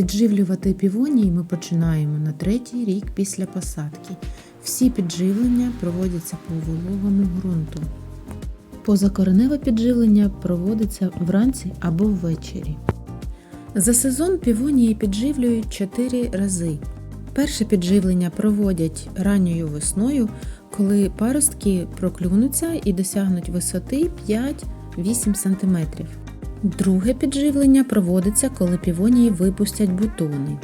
Підживлювати півонії ми починаємо на третій рік після посадки. Всі підживлення проводяться по вологому ґрунту. Позакореневе підживлення проводиться вранці або ввечері. За сезон півонії підживлюють 4 рази. Перше підживлення проводять ранньою весною, коли паростки проклюнуться і досягнуть висоти 5-8 см. Друге підживлення проводиться, коли півонії випустять бутони.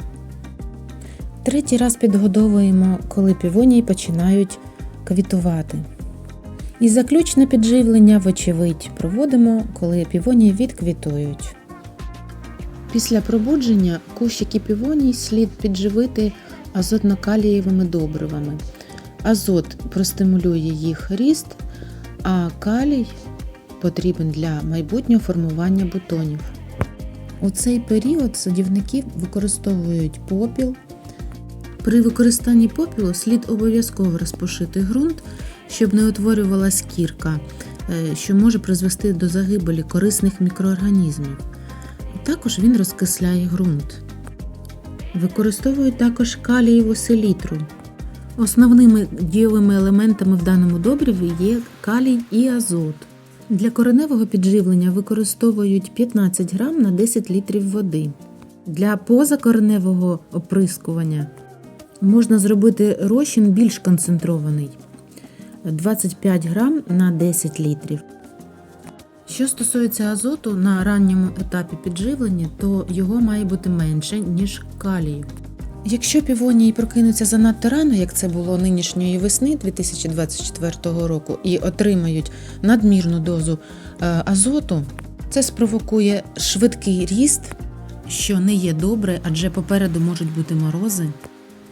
Третій раз підгодовуємо, коли півонії починають квітувати. І заключне підживлення, вочевидь, проводимо, коли півонії відквітують. Після пробудження кущики півоній слід підживити азотно-калієвими добривами. Азот простимулює їх ріст, а калій потрібен для майбутнього формування бутонів. У цей період садівники використовують попіл. При використанні попілу слід обов'язково розпушити ґрунт, щоб не утворювалась кірка, е, що може призвести до загибелі корисних мікроорганізмів. Також він розкисляє ґрунт. Використовують також калієву селітру. Основними дієвими елементами в даному добриві є калій і азот. Для кореневого підживлення використовують 15 грам на 10 літрів води. Для позакореневого оприскування можна зробити розчин більш концентрований 25 грам на 10 літрів. Що стосується азоту на ранньому етапі підживлення, то його має бути менше, ніж калію. Якщо півонії прокинуться занадто рано, як це було нинішньої весни 2024 року, і отримають надмірну дозу е, азоту, це спровокує швидкий ріст, що не є добре, адже попереду можуть бути морози.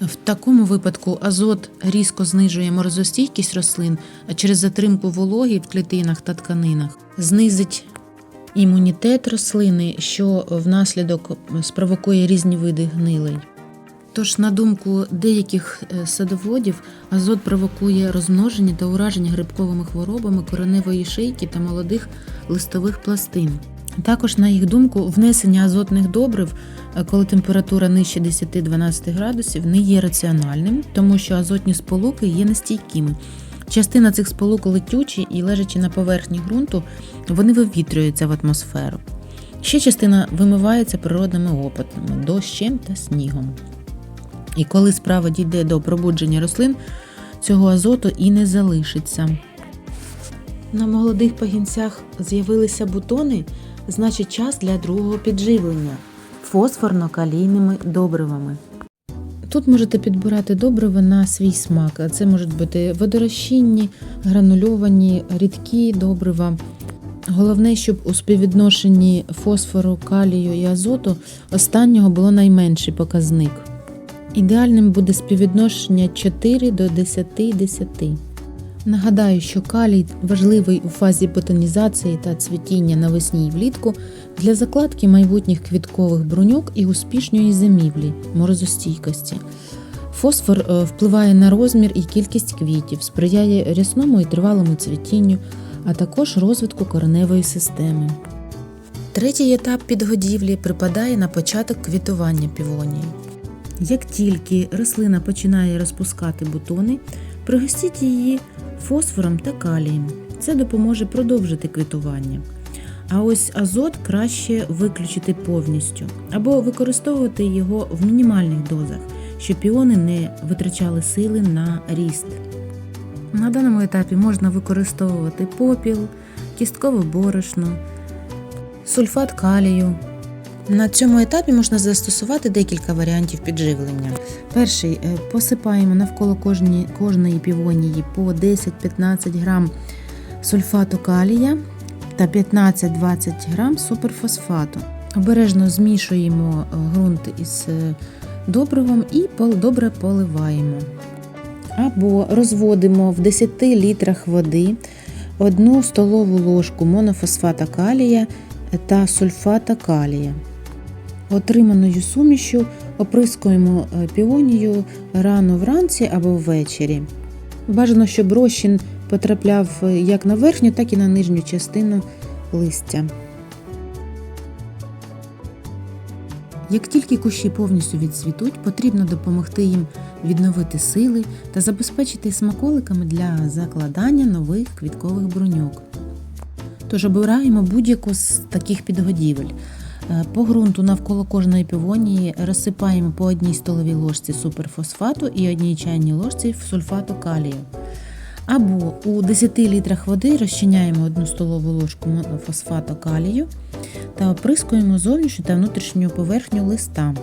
В такому випадку азот різко знижує морозостійкість рослин через затримку вологи в клітинах та тканинах, знизить імунітет рослини, що внаслідок спровокує різні види гнилей. Тож, на думку деяких е, садоводів, азот провокує розмноження та ураження грибковими хворобами кореневої шийки та молодих листових пластин. Також, на їх думку, внесення азотних добрив, е, коли температура нижче 10-12 градусів, не є раціональним, тому що азотні сполуки є нестійкими. Частина цих сполук летючі і лежачи на поверхні ґрунту, вони вивітрюються в атмосферу. Ще частина вимивається природними опитами, дощем та снігом. І коли справа дійде до пробудження рослин, цього азоту і не залишиться. На молодих пагінцях з'явилися бутони, значить час для другого підживлення фосфорно-калійними добривами. Тут можете підбирати добрива на свій смак. Це можуть бути водорозчинні, гранульовані, рідкі добрива. Головне, щоб у співвідношенні фосфору, калію і азоту останнього було найменший показник. Ідеальним буде співвідношення 4 до 10 10. Нагадаю, що калій важливий у фазі ботанізації та цвітіння навесні і влітку для закладки майбутніх квіткових бруньок і успішної зимівлі, морозостійкості. Фосфор е, впливає на розмір і кількість квітів, сприяє рясному і тривалому цвітінню, а також розвитку кореневої системи. Третій етап підгодівлі припадає на початок квітування півонії. Як тільки рослина починає розпускати бутони, пригостіть її фосфором та калієм. Це допоможе продовжити квітування. А ось азот краще виключити повністю або використовувати його в мінімальних дозах, щоб піони не витрачали сили на ріст. На даному етапі можна використовувати попіл, кісткове борошно, сульфат калію. На цьому етапі можна застосувати декілька варіантів підживлення. Перший е, посипаємо навколо кожні, кожної півонії по 10-15 грам сульфату калія та 15-20 грам суперфосфату. Обережно змішуємо е, ґрунт із е, добривом і добре поливаємо. Або розводимо в 10 літрах води 1 столову ложку монофосфата калія та сульфата калія. Отриманою сумішю оприскуємо піонію рано вранці або ввечері. Бажано, щоб розчин потрапляв як на верхню, так і на нижню частину листя. Як тільки кущі повністю відцвітуть, потрібно допомогти їм відновити сили та забезпечити смаколиками для закладання нових квіткових бруньок. Тож обираємо будь-яку з таких підгодівель. Е, По ґрунту навколо кожної півонії розсипаємо по одній столовій ложці суперфосфату і одній чайній ложці сульфату калію. Або у 10 літрах води розчиняємо 1 столову ложку фосфату калію та оприскуємо зовнішню та внутрішню поверхню листа.